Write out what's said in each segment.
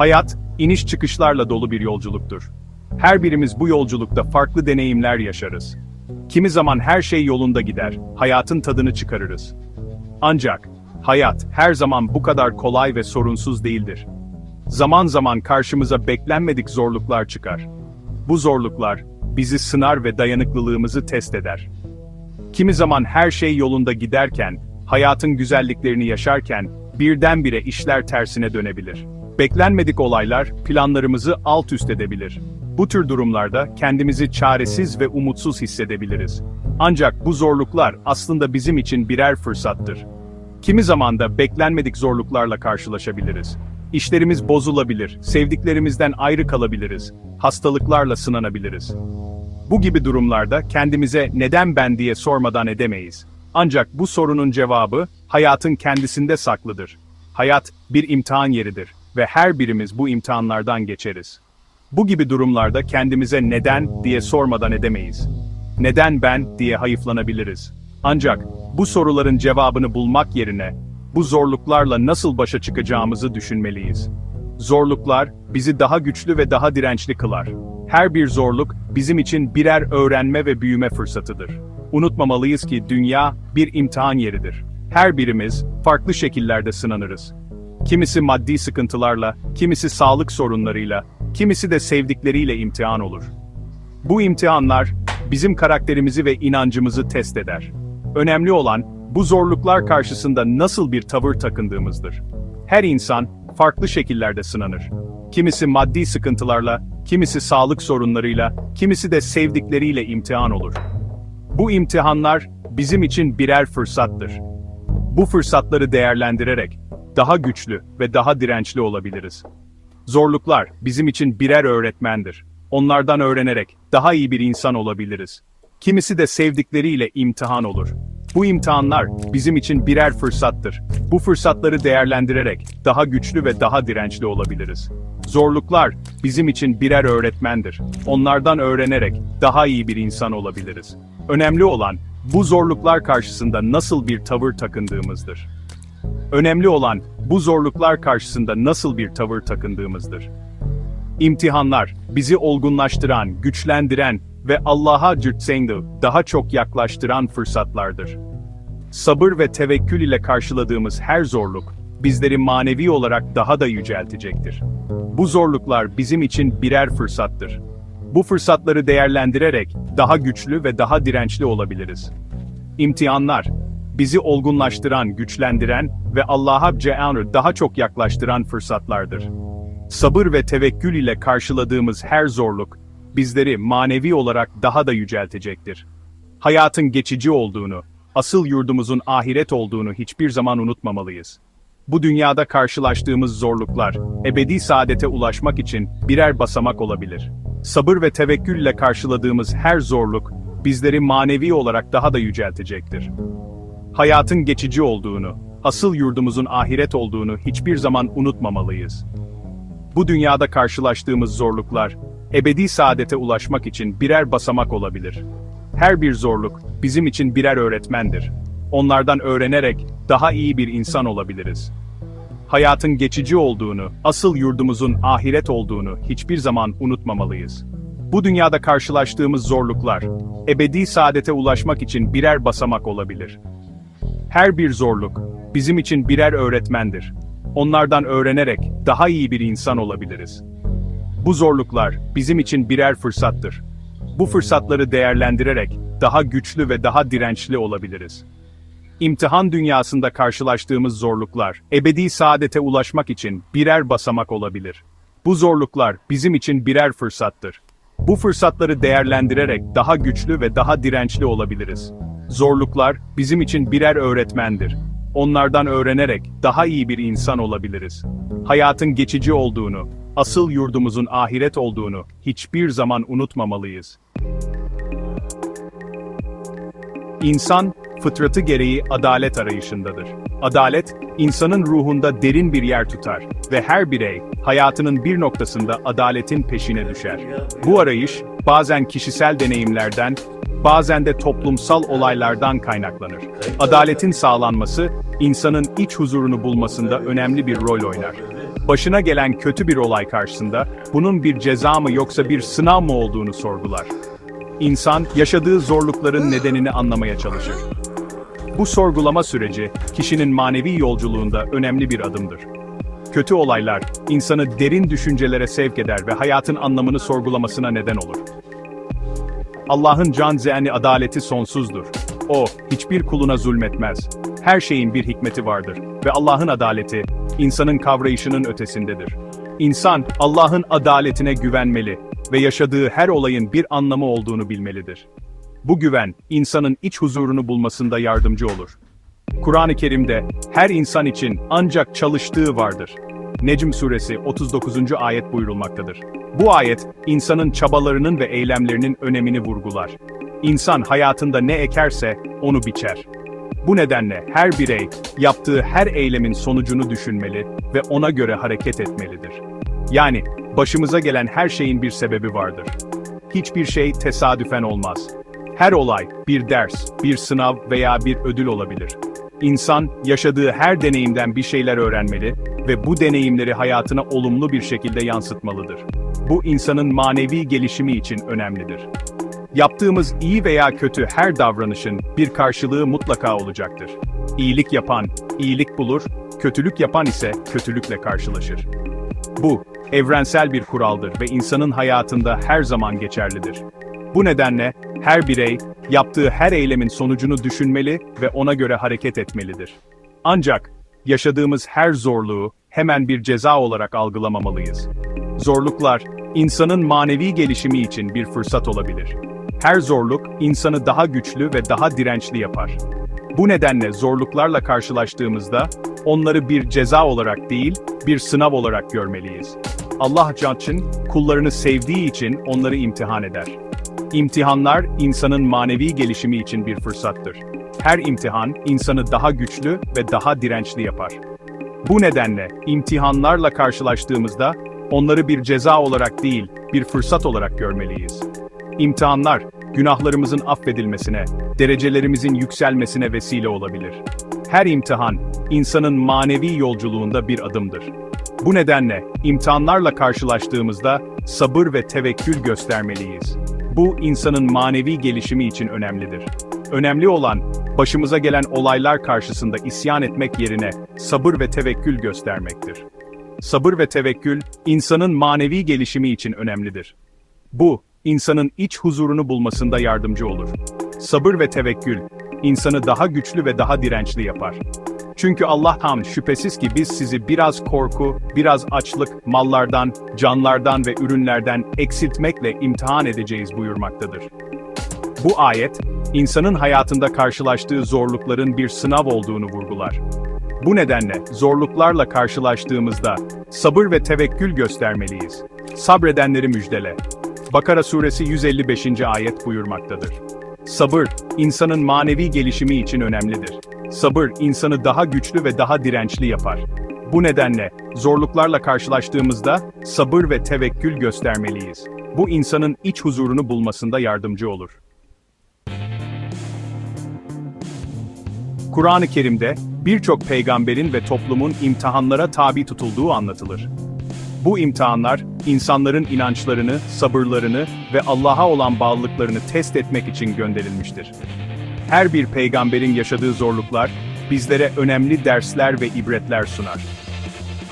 Hayat, iniş çıkışlarla dolu bir yolculuktur. Her birimiz bu yolculukta farklı deneyimler yaşarız. Kimi zaman her şey yolunda gider, hayatın tadını çıkarırız. Ancak, hayat her zaman bu kadar kolay ve sorunsuz değildir. Zaman zaman karşımıza beklenmedik zorluklar çıkar. Bu zorluklar, bizi sınar ve dayanıklılığımızı test eder. Kimi zaman her şey yolunda giderken, hayatın güzelliklerini yaşarken, birdenbire işler tersine dönebilir. Beklenmedik olaylar, planlarımızı alt üst edebilir. Bu tür durumlarda kendimizi çaresiz ve umutsuz hissedebiliriz. Ancak bu zorluklar aslında bizim için birer fırsattır. Kimi zaman da beklenmedik zorluklarla karşılaşabiliriz. İşlerimiz bozulabilir, sevdiklerimizden ayrı kalabiliriz, hastalıklarla sınanabiliriz. Bu gibi durumlarda kendimize neden ben diye sormadan edemeyiz. Ancak bu sorunun cevabı hayatın kendisinde saklıdır. Hayat bir imtihan yeridir ve her birimiz bu imtihanlardan geçeriz. Bu gibi durumlarda kendimize neden diye sormadan edemeyiz. Neden ben diye hayıflanabiliriz. Ancak bu soruların cevabını bulmak yerine bu zorluklarla nasıl başa çıkacağımızı düşünmeliyiz. Zorluklar bizi daha güçlü ve daha dirençli kılar. Her bir zorluk bizim için birer öğrenme ve büyüme fırsatıdır. Unutmamalıyız ki dünya bir imtihan yeridir. Her birimiz farklı şekillerde sınanırız. Kimisi maddi sıkıntılarla, kimisi sağlık sorunlarıyla, kimisi de sevdikleriyle imtihan olur. Bu imtihanlar bizim karakterimizi ve inancımızı test eder. Önemli olan bu zorluklar karşısında nasıl bir tavır takındığımızdır. Her insan farklı şekillerde sınanır. Kimisi maddi sıkıntılarla, kimisi sağlık sorunlarıyla, kimisi de sevdikleriyle imtihan olur. Bu imtihanlar bizim için birer fırsattır. Bu fırsatları değerlendirerek daha güçlü ve daha dirençli olabiliriz. Zorluklar bizim için birer öğretmendir. Onlardan öğrenerek daha iyi bir insan olabiliriz. Kimisi de sevdikleriyle imtihan olur. Bu imtihanlar bizim için birer fırsattır. Bu fırsatları değerlendirerek daha güçlü ve daha dirençli olabiliriz. Zorluklar bizim için birer öğretmendir. Onlardan öğrenerek daha iyi bir insan olabiliriz. Önemli olan bu zorluklar karşısında nasıl bir tavır takındığımızdır. Önemli olan bu zorluklar karşısında nasıl bir tavır takındığımızdır. İmtihanlar, bizi olgunlaştıran, güçlendiren ve Allah'a cürtsengde daha çok yaklaştıran fırsatlardır. Sabır ve tevekkül ile karşıladığımız her zorluk, bizleri manevi olarak daha da yüceltecektir. Bu zorluklar bizim için birer fırsattır. Bu fırsatları değerlendirerek daha güçlü ve daha dirençli olabiliriz. İmtihanlar, bizi olgunlaştıran, güçlendiren ve Allah'a Cean'ı daha çok yaklaştıran fırsatlardır. Sabır ve tevekkül ile karşıladığımız her zorluk, bizleri manevi olarak daha da yüceltecektir. Hayatın geçici olduğunu, asıl yurdumuzun ahiret olduğunu hiçbir zaman unutmamalıyız. Bu dünyada karşılaştığımız zorluklar, ebedi saadete ulaşmak için birer basamak olabilir. Sabır ve tevekkül ile karşıladığımız her zorluk, bizleri manevi olarak daha da yüceltecektir. Hayatın geçici olduğunu, asıl yurdumuzun ahiret olduğunu hiçbir zaman unutmamalıyız. Bu dünyada karşılaştığımız zorluklar, ebedi saadete ulaşmak için birer basamak olabilir. Her bir zorluk, bizim için birer öğretmendir. Onlardan öğrenerek, daha iyi bir insan olabiliriz. Hayatın geçici olduğunu, asıl yurdumuzun ahiret olduğunu hiçbir zaman unutmamalıyız. Bu dünyada karşılaştığımız zorluklar, ebedi saadete ulaşmak için birer basamak olabilir. Her bir zorluk, bizim için birer öğretmendir. Onlardan öğrenerek daha iyi bir insan olabiliriz. Bu zorluklar bizim için birer fırsattır. Bu fırsatları değerlendirerek daha güçlü ve daha dirençli olabiliriz. İmtihan dünyasında karşılaştığımız zorluklar, ebedi saadete ulaşmak için birer basamak olabilir. Bu zorluklar bizim için birer fırsattır. Bu fırsatları değerlendirerek daha güçlü ve daha dirençli olabiliriz. Zorluklar bizim için birer öğretmendir. Onlardan öğrenerek daha iyi bir insan olabiliriz. Hayatın geçici olduğunu, asıl yurdumuzun ahiret olduğunu hiçbir zaman unutmamalıyız. İnsan, fıtratı gereği adalet arayışındadır. Adalet, insanın ruhunda derin bir yer tutar ve her birey, hayatının bir noktasında adaletin peşine düşer. Bu arayış, bazen kişisel deneyimlerden, bazen de toplumsal olaylardan kaynaklanır. Adaletin sağlanması, insanın iç huzurunu bulmasında önemli bir rol oynar. Başına gelen kötü bir olay karşısında, bunun bir ceza mı yoksa bir sınav mı olduğunu sorgular. İnsan, yaşadığı zorlukların nedenini anlamaya çalışır. Bu sorgulama süreci, kişinin manevi yolculuğunda önemli bir adımdır. Kötü olaylar, insanı derin düşüncelere sevk eder ve hayatın anlamını sorgulamasına neden olur. Allah'ın can zehni adaleti sonsuzdur. O, hiçbir kuluna zulmetmez. Her şeyin bir hikmeti vardır ve Allah'ın adaleti, insanın kavrayışının ötesindedir. İnsan, Allah'ın adaletine güvenmeli ve yaşadığı her olayın bir anlamı olduğunu bilmelidir. Bu güven, insanın iç huzurunu bulmasında yardımcı olur. Kur'an-ı Kerim'de, her insan için ancak çalıştığı vardır. Necm suresi 39. ayet buyurulmaktadır. Bu ayet, insanın çabalarının ve eylemlerinin önemini vurgular. İnsan hayatında ne ekerse, onu biçer. Bu nedenle her birey, yaptığı her eylemin sonucunu düşünmeli ve ona göre hareket etmelidir. Yani, başımıza gelen her şeyin bir sebebi vardır. Hiçbir şey tesadüfen olmaz. Her olay, bir ders, bir sınav veya bir ödül olabilir. İnsan, yaşadığı her deneyimden bir şeyler öğrenmeli ve bu deneyimleri hayatına olumlu bir şekilde yansıtmalıdır. Bu insanın manevi gelişimi için önemlidir. Yaptığımız iyi veya kötü her davranışın bir karşılığı mutlaka olacaktır. İyilik yapan, iyilik bulur, kötülük yapan ise kötülükle karşılaşır. Bu, evrensel bir kuraldır ve insanın hayatında her zaman geçerlidir. Bu nedenle, her birey, yaptığı her eylemin sonucunu düşünmeli ve ona göre hareket etmelidir. Ancak, yaşadığımız her zorluğu hemen bir ceza olarak algılamamalıyız. Zorluklar, insanın manevi gelişimi için bir fırsat olabilir. Her zorluk, insanı daha güçlü ve daha dirençli yapar. Bu nedenle zorluklarla karşılaştığımızda, onları bir ceza olarak değil, bir sınav olarak görmeliyiz. Allah için, kullarını sevdiği için onları imtihan eder. İmtihanlar, insanın manevi gelişimi için bir fırsattır. Her imtihan, insanı daha güçlü ve daha dirençli yapar. Bu nedenle, imtihanlarla karşılaştığımızda, onları bir ceza olarak değil, bir fırsat olarak görmeliyiz. İmtihanlar, günahlarımızın affedilmesine, derecelerimizin yükselmesine vesile olabilir. Her imtihan, insanın manevi yolculuğunda bir adımdır. Bu nedenle, imtihanlarla karşılaştığımızda, sabır ve tevekkül göstermeliyiz. Bu, insanın manevi gelişimi için önemlidir. Önemli olan, başımıza gelen olaylar karşısında isyan etmek yerine, sabır ve tevekkül göstermektir. Sabır ve tevekkül, insanın manevi gelişimi için önemlidir. Bu, insanın iç huzurunu bulmasında yardımcı olur. Sabır ve tevekkül, insanı daha güçlü ve daha dirençli yapar. Çünkü Allah ham şüphesiz ki biz sizi biraz korku, biraz açlık, mallardan, canlardan ve ürünlerden eksiltmekle imtihan edeceğiz buyurmaktadır. Bu ayet, insanın hayatında karşılaştığı zorlukların bir sınav olduğunu vurgular. Bu nedenle zorluklarla karşılaştığımızda sabır ve tevekkül göstermeliyiz. Sabredenleri müjdele. Bakara suresi 155. ayet buyurmaktadır. Sabır, insanın manevi gelişimi için önemlidir. Sabır, insanı daha güçlü ve daha dirençli yapar. Bu nedenle, zorluklarla karşılaştığımızda, sabır ve tevekkül göstermeliyiz. Bu insanın iç huzurunu bulmasında yardımcı olur. Kur'an-ı Kerim'de, birçok peygamberin ve toplumun imtihanlara tabi tutulduğu anlatılır. Bu imtihanlar, insanların inançlarını, sabırlarını ve Allah'a olan bağlılıklarını test etmek için gönderilmiştir. Her bir peygamberin yaşadığı zorluklar, bizlere önemli dersler ve ibretler sunar.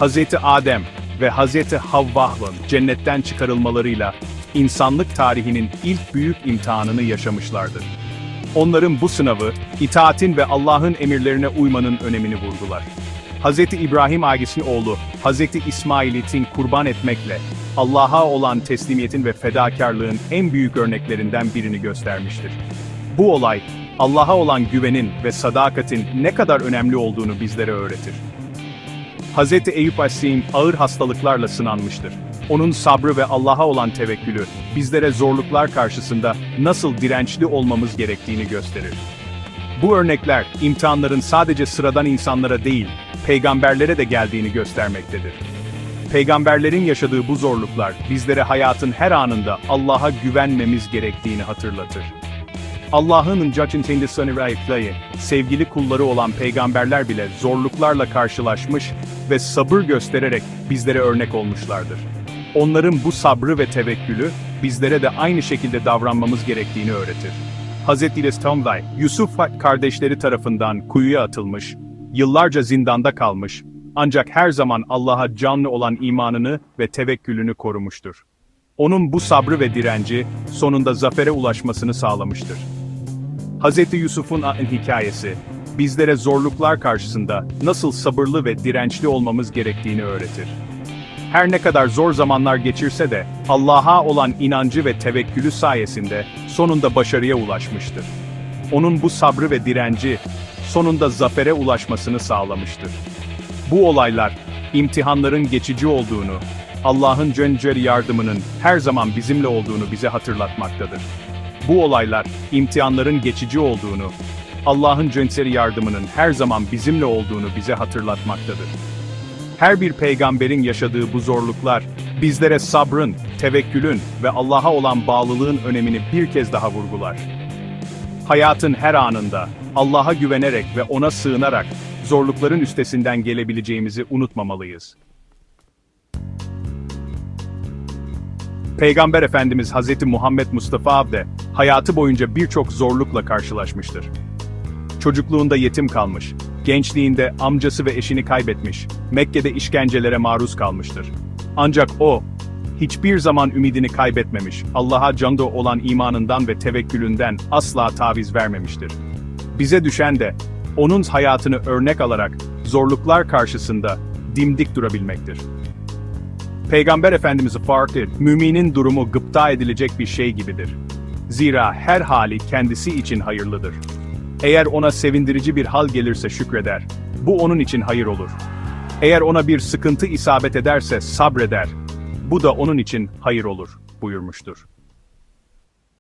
Hz. Adem ve Hz. Havva'nın cennetten çıkarılmalarıyla, insanlık tarihinin ilk büyük imtihanını yaşamışlardır. Onların bu sınavı, itaatin ve Allah'ın emirlerine uymanın önemini vurgular. Hz. İbrahim ailesinin oğlu, Hz. İsmail'in kurban etmekle, Allah'a olan teslimiyetin ve fedakarlığın en büyük örneklerinden birini göstermiştir. Bu olay, Allah'a olan güvenin ve sadakatin ne kadar önemli olduğunu bizlere öğretir. Hz. Eyüp Aleyhisselam ağır hastalıklarla sınanmıştır. Onun sabrı ve Allah'a olan tevekkülü, bizlere zorluklar karşısında nasıl dirençli olmamız gerektiğini gösterir. Bu örnekler, imtihanların sadece sıradan insanlara değil, peygamberlere de geldiğini göstermektedir. Peygamberlerin yaşadığı bu zorluklar, bizlere hayatın her anında Allah'a güvenmemiz gerektiğini hatırlatır. Allah'ın cacintinde sanırayıklayı, sevgili kulları olan peygamberler bile zorluklarla karşılaşmış ve sabır göstererek bizlere örnek olmuşlardır. Onların bu sabrı ve tevekkülü, bizlere de aynı şekilde davranmamız gerektiğini öğretir. Hz. İlistamvay, Yusuf kardeşleri tarafından kuyuya atılmış, yıllarca zindanda kalmış, ancak her zaman Allah'a canlı olan imanını ve tevekkülünü korumuştur. Onun bu sabrı ve direnci, sonunda zafere ulaşmasını sağlamıştır. Hz. Yusuf'un hikayesi, bizlere zorluklar karşısında nasıl sabırlı ve dirençli olmamız gerektiğini öğretir. Her ne kadar zor zamanlar geçirse de, Allah'a olan inancı ve tevekkülü sayesinde sonunda başarıya ulaşmıştır. Onun bu sabrı ve direnci, sonunda zafere ulaşmasını sağlamıştır. Bu olaylar, imtihanların geçici olduğunu, Allah'ın cönceri yardımının her zaman bizimle olduğunu bize hatırlatmaktadır. Bu olaylar, imtihanların geçici olduğunu, Allah'ın cönceri yardımının her zaman bizimle olduğunu bize hatırlatmaktadır. Her bir peygamberin yaşadığı bu zorluklar, bizlere sabrın, tevekkülün ve Allah'a olan bağlılığın önemini bir kez daha vurgular. Hayatın her anında, Allah'a güvenerek ve ona sığınarak, zorlukların üstesinden gelebileceğimizi unutmamalıyız. Peygamber Efendimiz Hz. Muhammed Mustafa de hayatı boyunca birçok zorlukla karşılaşmıştır. Çocukluğunda yetim kalmış, gençliğinde amcası ve eşini kaybetmiş, Mekke'de işkencelere maruz kalmıştır. Ancak o, hiçbir zaman ümidini kaybetmemiş, Allah'a canlı olan imanından ve tevekkülünden asla taviz vermemiştir. Bize düşen de, onun hayatını örnek alarak, zorluklar karşısında dimdik durabilmektir. Peygamber Efendimiz'i farklı, müminin durumu gıpta edilecek bir şey gibidir. Zira her hali kendisi için hayırlıdır. Eğer ona sevindirici bir hal gelirse şükreder. Bu onun için hayır olur. Eğer ona bir sıkıntı isabet ederse sabreder. Bu da onun için hayır olur, buyurmuştur.